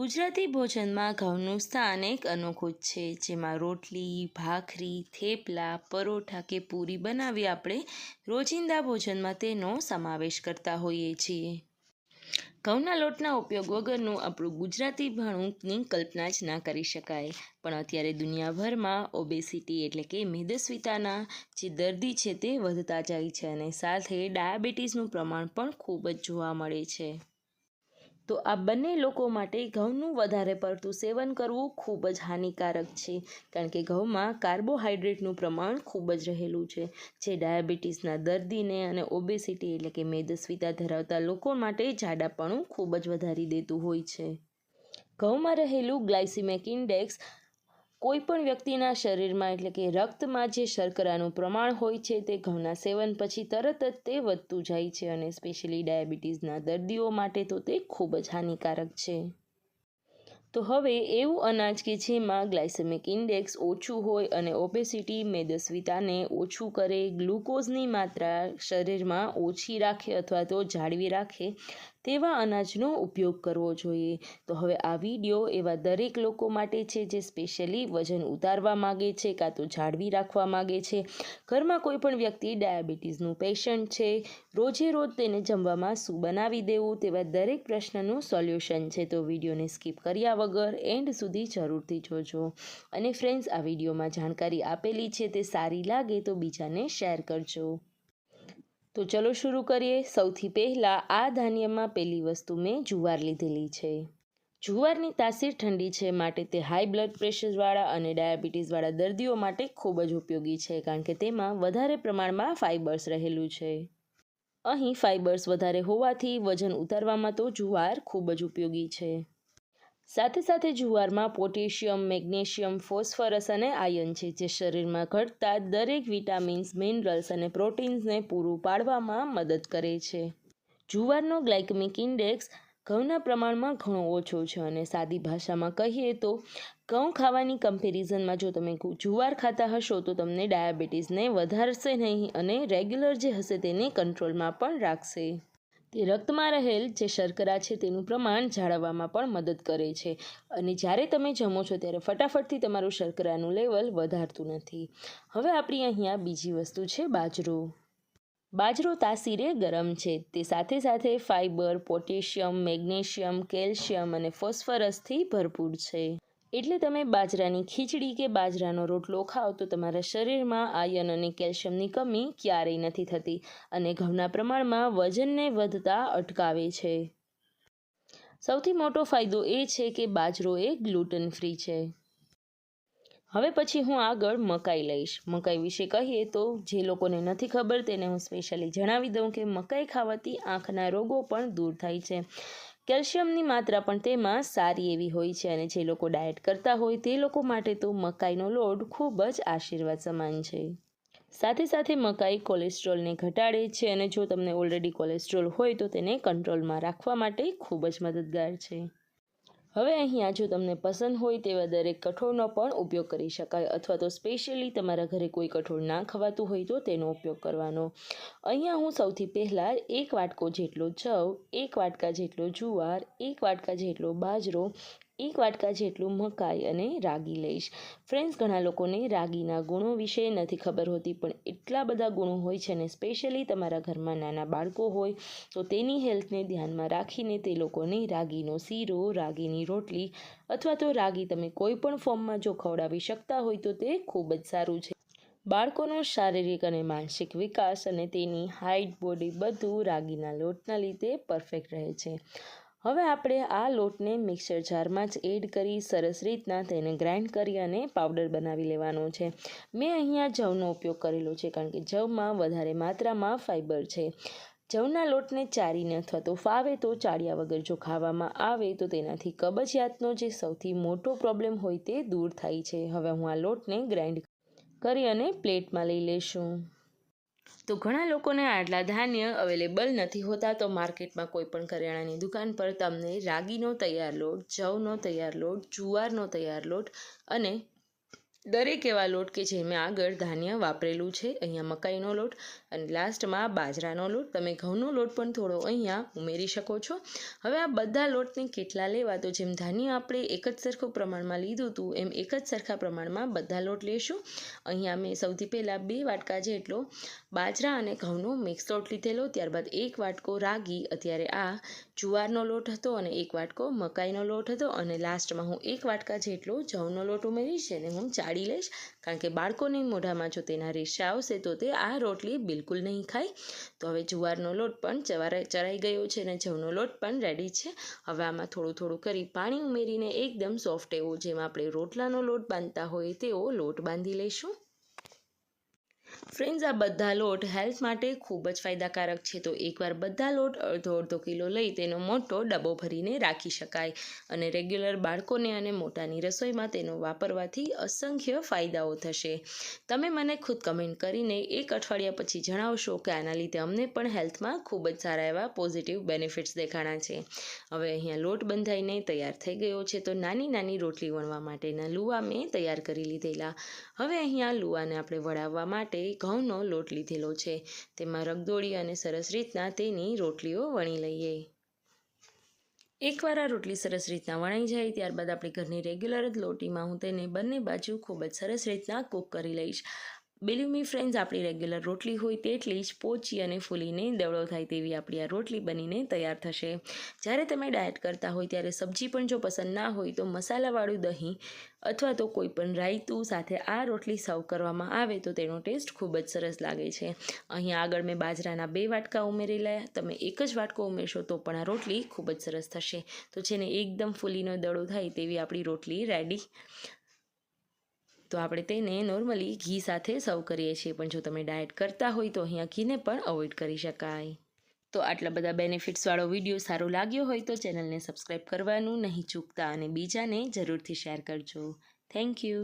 ગુજરાતી ભોજનમાં ઘઉંનું સ્થાન એક અનોખું છે, જેમાં રોટલી, ભાખરી, થેપલા, પરોઠા કે પૂરી બનાવી આપણે રોજિંદા ભોજનમાં તેનો સમાવેશ કરતા હોઈએ છીએ. ઘઉંના લોટના ઉપયોગ વગરનું આપણું ગુજરાતી ભાણુંની કલ્પના જ ના કરી શકાય. પણ અત્યારે દુનિયાભરમાં ઓબેસિટી એટલે કે મેદસ્વીતાના જે દર્દી છે તે વધતા જાય છે અને સાથે ડાયાબિટીસનું પ્રમાણ પણ ખૂબ જ જોવા મળે છે. તો આ બંને લોકો માટે ઘઉંનું વધારે પડતું સેવન કરવું ખૂબ જ હાનિકારક છે, કારણ કે ઘઉંમાં કાર્બોહાઈડ્રેટનું પ્રમાણ ખૂબ જ રહેલું છે, જે ડાયાબિટીસના દર્દીને અને ઓબેસિટી એટલે કે મેદસ્વીતા ધરાવતા લોકો માટે જાડાપણું ખૂબ જ વધારી દેતું હોય છે. ઘઉંમાં રહેલું ગ્લાયસિમિક ઇન્ડેક્સ કોઈ પણ વ્યક્તિના શરીરમાં એટલે કે રક્તમાં જે શર્કરાનું પ્રમાણ હોય છે તે ઘઉંના સેવન પછી તરત જ તે વધતું જાય છે અને સ્પેશિયલી ડાયાબિટીસના દર્દીઓ માટે તો તે ખૂબ જ હાનિકારક છે. તો હવે એવું અનાજ કે જેમાં ગ્લાયસેમિક ઇન્ડેક્સ ઓછું હોય અને ઓબેસિટી મેદસ્વીતાને ઓછું કરે, ગ્લુકોઝની માત્રા શરીરમાં ઓછી રાખે અથવા તો જાળવી રાખે તેવા અનાજનો ઉપયોગ કરવો જોઈએ. તો હવે આ વીડિયો એવા દરેક લોકો માટે છે જે સ્પેશિયલી વજન ઉતારવા માગે છે કાં તો જાળવી રાખવા માગે છે. ઘરમાં કોઈ પણ વ્યક્તિ ડાયાબિટીસનું પેશન્ટ છે, રોજે રોજ તેને જમવામાં શું બનાવી દેવું તેવા દરેક પ્રશ્નનું સોલ્યુશન છે તો વિડીયોને સ્કીપ કર્યા વગર એન્ડ સુધી જરૂરથી જોજો. અને ફ્રેન્ડ્સ, આ વિડીયોમાં જાણકારી આપેલી છે તે સારી લાગે તો બીજાને શેર કરજો. તો ચલો શરૂ કરીએ. સૌથી પહેલાં આ ધાન્યમાં પહેલી વસ્તુ મેં જુવાર લીધેલી છે. જુવારની તાસીર ઠંડી છે માટે તે હાઈ બ્લડ પ્રેશરવાળા અને ડાયાબિટીસવાળા દર્દીઓ માટે ખૂબ જ ઉપયોગી છે કારણ કે તેમાં વધારે પ્રમાણમાં ફાઇબર્સ રહેલું છે. અહીં ફાઇબર્સ વધારે હોવાથી વજન ઉતારવામાં તો જુવાર ખૂબ જ ઉપયોગી છે. સાથે સાથે જુવારમાં પોટેશિયમ, મેગ્નેશિયમ, ફોસ્ફરસ અને આયન છે, જે શરીરમાં ઘટતા દરેક વિટામિન્સ, મિનરલ્સ અને પ્રોટીન્સને પૂરું પાડવામાં મદદ કરે છે. જુવારનો ગ્લાયકમિક ઇન્ડેક્સ ઘઉંના પ્રમાણમાં ઘણો ઓછો છે અને સાદી ભાષામાં કહીએ તો, ઘઉં ખાવાની કમ્પેરિઝનમાં જો તમે જુવાર ખાતા હશો તો તમને ડાયાબિટીસને વધારશે નહીં અને રેગ્યુલર જે હશે તેને કંટ્રોલમાં પણ રાખશે. તે રક્તમાં રહેલ જે શર્કરા છે તેનું પ્રમાણ જાળવવામાં પણ મદદ કરે છે. અને જ્યારે તમે જમો છો ત્યારે ફટાફટથી તમારું શર્કરાનું લેવલ વધારતું નથી. હવે આપણી અહીંયા બીજી વસ્તુ છે બાજરો. બાજરો તાસીરે ગરમ છે. તે સાથે સાથે ફાઇબર પોટેશિયમ, મેગ્નેશિયમ, કેલ્શિયમ અને ફોસ્ફરસથી ભરપૂર છે. એટલે તમે બાજરાની ખીચડી કે બાજરાનો રોટલો ખાઓ તો તમારા શરીરમાં આયન અને કેલ્શિયમની કમી ક્યારેય નથી થતી અને ઘઉંના પ્રમાણમાં વજનને વધતા અટકાવે છે. સૌથી મોટો ફાયદો એ છે કે બાજરો એ ગ્લુટન ફ્રી છે. હવે પછી હું આગળ મકાઈ લઈશ. મકાઈ વિશે કહીએ તો જે લોકોને નથી ખબર તેને હું સ્પેશિયલી જણાવી દઉં કે મકાઈ ખાવાથી આંખના રોગો પણ દૂર થાય છે. કેલ્શિયમની માત્રા પણ તેમાં સારી એવી હોય છે અને જે લોકો ડાયટ કરતા હોય તે લોકો માટે તો મકાઈનો લોટ ખૂબ જ આશીર્વાદ સમાન છે. સાથે સાથે મકાઈ કોલેસ્ટ્રોલને ઘટાડે છે અને જો તમને ઓલરેડી કોલેસ્ટ્રોલ હોય તો તેને કંટ્રોલમાં રાખવા માટે ખૂબ જ મદદગાર છે. હવે અહીંયા જો તમને પસંદ હોય તેવા દરેક કઠોળનો પણ ઉપયોગ કરી શકાય અથવા તો સ્પેશિયલી તમારા ઘરે કોઈ કઠોળ ના ખવાતું હોય તો તેનો ઉપયોગ કરવાનો. અહીંયા હું સૌથી પહેલાં એક વાટકો જેટલો જવ, એક વાટકા જેટલો જુવાર, એક વાટકા જેટલો બાજરો એક વાટકા જેટલું મકાઈ અને રાગી લઈશ. ફ્રેન્ડ્સ ઘણા લોકોને રાગીના ગુણો વિશે નથી ખબર હોતી, પણ એટલા બધા ગુણો હોય છે ને સ્પેશિયલી તમારા ઘરમાં નાના બાળકો હોય, તો તેની હેલ્થને ધ્યાનમાં રાખીને તે લોકોને રાગીનો શીરો, રાગીની રોટલી અથવા તો રાગી તમે કોઈ પણ ફોર્મમાં જો ખવડાવી શકતા હોય, તો તે ખૂબ જ સારું છે. બાળકોનો શારીરિક અને માનસિક વિકાસ અને તેની હાઇટ બોડી બધું રાગીના લોટના લીધે પરફેક્ટ રહે છે. હવે આપણે આ લોટને મિક્સર જારમાં જ એડ કરી સરસ રીતના તેને ગ્રાઇન્ડ કરી અને પાવડર બનાવી લેવાનો છે. મેં અહીંયા જવનો ઉપયોગ કરેલો છે કારણ કે જવમાં વધારે માત્રામાં ફાઇબર છે. જવના લોટને ચારીને અથવા તો ફાવે તો ચાળ્યા વગર જો ખાવામાં આવે તો તેનાથી કબજિયાતનો જે સૌથી મોટો પ્રોબ્લેમ હોય તે દૂર થાય છે. હવે હું આ લોટને ગ્રાઇન્ડ કરી અને પ્લેટમાં લઈ લઈશું. તો ઘણા લોકોને આટલા ધાન્ય અવેલેબલ નથી હોતા તો માર્કેટમાં કોઈ પણ કરિયાણાની દુકાન પર તમને રાગીનો તૈયાર લોટ, જવનો તૈયાર લોટ, જુવારનો તૈયાર લોટ અને દરેક એવા લોટ કે જે મેં આગળ ધાન્ય વાપરેલું છે. અહીંયા મકાઈનો લોટ અને લાસ્ટમાં બાજરાનો લોટ. તમે ઘઉંનો લોટ પણ થોડો અહીંયા ઉમેરી શકો છો. હવે આ બધા લોટને કેટલા લેવા? તો જેમ ધાન્ય આપણે એક જ સરખું પ્રમાણમાં લીધું હતું એમ એક જ સરખા પ્રમાણમાં બધા લોટ લેશું. અહીંયા મેં સૌથી પહેલાં બે વાટકા જેટલો બાજરા અને ઘઉંનો મિક્સ લોટ લીધેલો, ત્યારબાદ એક વાટકો રાગી. અત્યારે આ જુવારનો લોટ હતો અને એક વાટકો મકાઈનો લોટ હતો અને લાસ્ટમાં હું એક વાટકા જેટલો જવનો લોટ ઉમેરીશ અને હું ચાળી લઈશ. કારણ કે બાળકોની મોઢામાં જો તેના રેશા આવશે તો તે આ રોટલી બિલકુલ નહીં ખાય. તો હવે જુવારનો લોટ પણ ચવારા ચરાઈ ગયો છે અને જવનો લોટ પણ રેડી છે. હવે આમાં થોડું થોડું કરી પાણી ઉમેરીને એકદમ સોફ્ટ એવો જેમ આપણે રોટલાનો લોટ બાંધતા હોય તેવો લોટ બાંધી લઈશું. ફ્રેન્ડ્સ આ બધા લોટ હેલ્થ માટે ખૂબ જ ફાયદાકારક છે. તો એકવાર બધા લોટ અડધો અડધો કિલો લઈ તેનો મોટો ડબ્બો ભરીને રાખી શકાય અને રેગ્યુલર બાળકોને અને મોટાની રસોઈમાં તેનો વાપરવાથી અસંખ્ય ફાયદાઓ થશે. તમે મને ખુદ કમેન્ટ કરીને એક અઠવાડિયા પછી જણાવશો કે આના લીધે અમને પણ હેલ્થમાં ખૂબ જ સારા એવા પોઝિટિવ બેનિફિટ્સ દેખાણા છે. હવે અહીંયા લોટ બંધાઈને તૈયાર થઈ ગયો છે. તો નાની નાની રોટલી વણવા માટેના લુવા મેં તૈયાર કરી લીધેલા. હવે અહીંયા લુવાને આપણે વળાવવા માટે ઘઉંનો લોટ લીધેલો છે. તેમાં રગદોળી અને સરસ રીતના તેની રોટલીઓ વણી લઈએ. એકવાર આ રોટલી સરસ રીતના વણાઈ જાય, ત્યારબાદ આપણે ઘરની રેગ્યુલર જ લોટીમાં હું તેને બંને બાજુ ખૂબ જ સરસ રીતના કૂક કરી લઈશ. બિલીવ મી ફ્રેન્ડ્સ આપણી રેગ્યુલર રોટલી હોય તેટલી જ પોચી અને ફૂલીને દવડો થાય તેવી આપણી આ રોટલી બનીને તૈયાર થશે. જ્યારે તમે ડાયટ કરતા હોય, ત્યારે સબ્જી પણ જો પસંદ ના હોય, તો મસાલાવાળું દહીં અથવા તો કોઈ પણ રાયતું સાથે આ રોટલી સર્વ કરવામાં આવે, તો તેનો ટેસ્ટ ખૂબ જ સરસ લાગે છે. અહીંયા આગળ મેં બાજરાના બે વાટકા ઉમેરેલા, તમે એક જ વાટકો ઉમેરશો, તો પણ આ રોટલી ખૂબ જ સરસ થશે. તો જેને એકદમ ફૂલીનો દડો થાય તેવી આપણી રોટલી રેડી તો આપણે તેને નોર્મલી ઘી સાથે સર્વ કરીએ છીએ. પણ જો તમે ડાયટ કરતા હોય તો અહીંયા ઘીને પણ અવોઇડ કરી શકાય. તો આટલા બધા બેનિફિટ્સવાળો વીડિયો સારો લાગ્યો હોય તો ચેનલને સબસ્ક્રાઈબ કરવાનું નહીં ચૂકતા અને બીજાને જરૂરથી શેર કરજો. Thank you